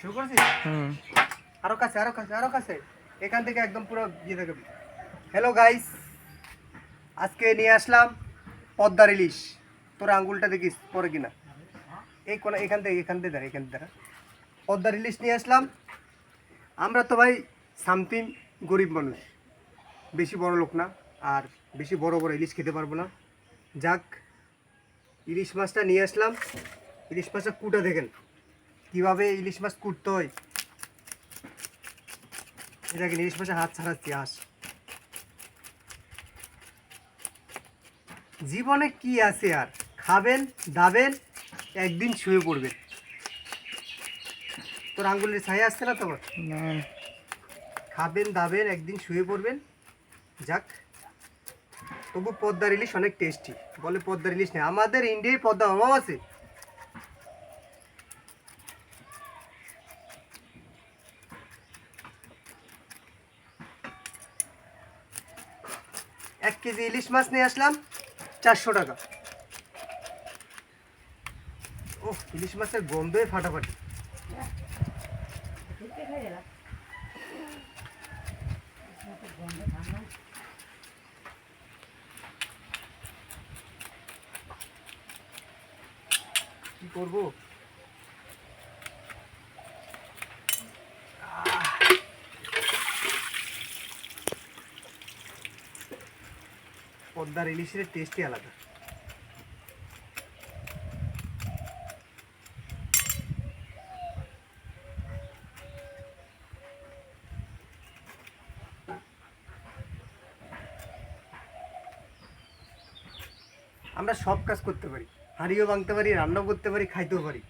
শুরু করছিস? হুম। আরও কাছে আরও কাছে আরও কাছে। এখান থেকে একদম পুরো ইয়ে থেকে। হ্যালো গাইস আজকে নিয়ে আসলাম পদ্মার ইলিশ। তোর আঙ্গুলটা দেখিস পরে কিনা। এই কোন এখান থেকে এখান থেকে দাঁড়া এখান থেকে দাঁড়া। পদ্মার ইলিশ নিয়ে আসলাম। আমরা তো ভাই সামথিং গরিব মানুষ। বেশি বড় লোক না আর বেশি বড় বড় ইলিশ খেতে পারব না। যাক ইলিশ মাছটা নিয়ে আসলাম। ইলিশ মাছটা কুটা দেখেন। কীভাবে ইলিশ মাছ কুটতে হয়? এটাকে ইলিশ মাছে হাত ছাড়াচ্ছি আস জীবনে কি আছে আর? খাবেন দাবেন একদিন শুয়ে পড়বেন। তোর আঙ্গুলের ছায়া আসছে না তোমার খাবেন দাবেন একদিন শুয়ে পড়বেন। যাক তবু পদ্মার ইলিশ অনেক টেস্টি বলে পদ্মার ইলিশ নেই। আমাদের ইন্ডিয়ায় পদ্মা অভাব আছে। এক কেজি ইলিশ মাছ নিয়ে আসলাম, চারশো টাকা। ও ইলিশ মাছের গন্ধই ফাটাফাটি। কি করব? পদ্মার ইলিশের টেস্টই আলাদা। আমরা সব কাজ করতে পারি, হাঁড়িও ভাঙতে পারি, রান্নাও করতে পারি, খাইতেও পারি।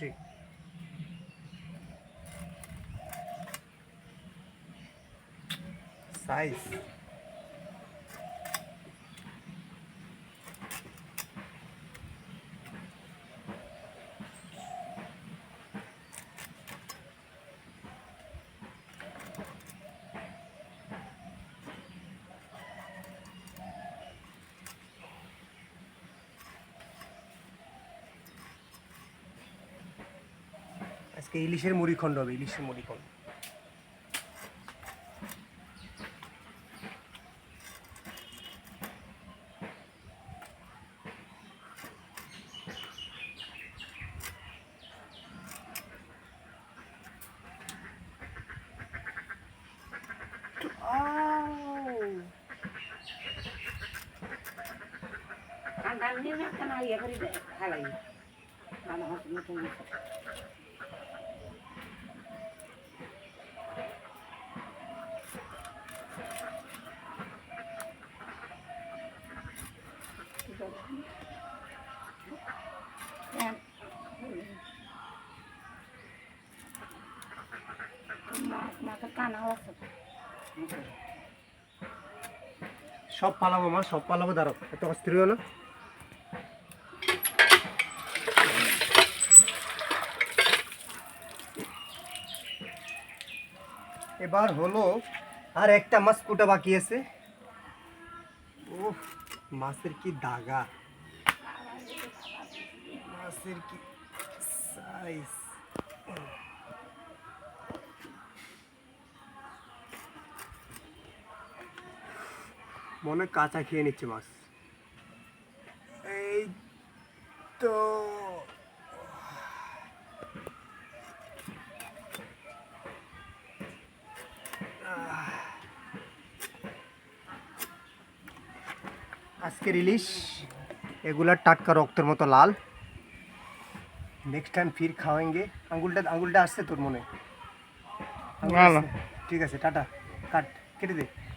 খুশি সাইজ আজকে ইলিশের মুড়ি খণ্ড হবে ইলিশের মুড়ি খণ্ড ঠান্ডা নিয়ে না ইয়ে করি খালাই আমার হাত নতুন মাথা কানা আছে সব পালাবো মা, সব পালাবো দাঁড়ো এত অস্থির হলো এবার হলো আর একটা মাছ কুটা বাকি আছে। ও মাছের কি দাগা। মাছের কি সাইজ মনে কাঁচা খেয়ে নিচ্ছে মাছ। এই তো আজকের ইলিশ এগুলা টাটকা রক্তের মতো লাল। নেক্সট টাইম ফির খাওয়াঙ্গে আঙ্গুলটা আঙ্গুলটা আসছে তোর মনে? ঠিক আছে টাটা। কাট কেটে দে।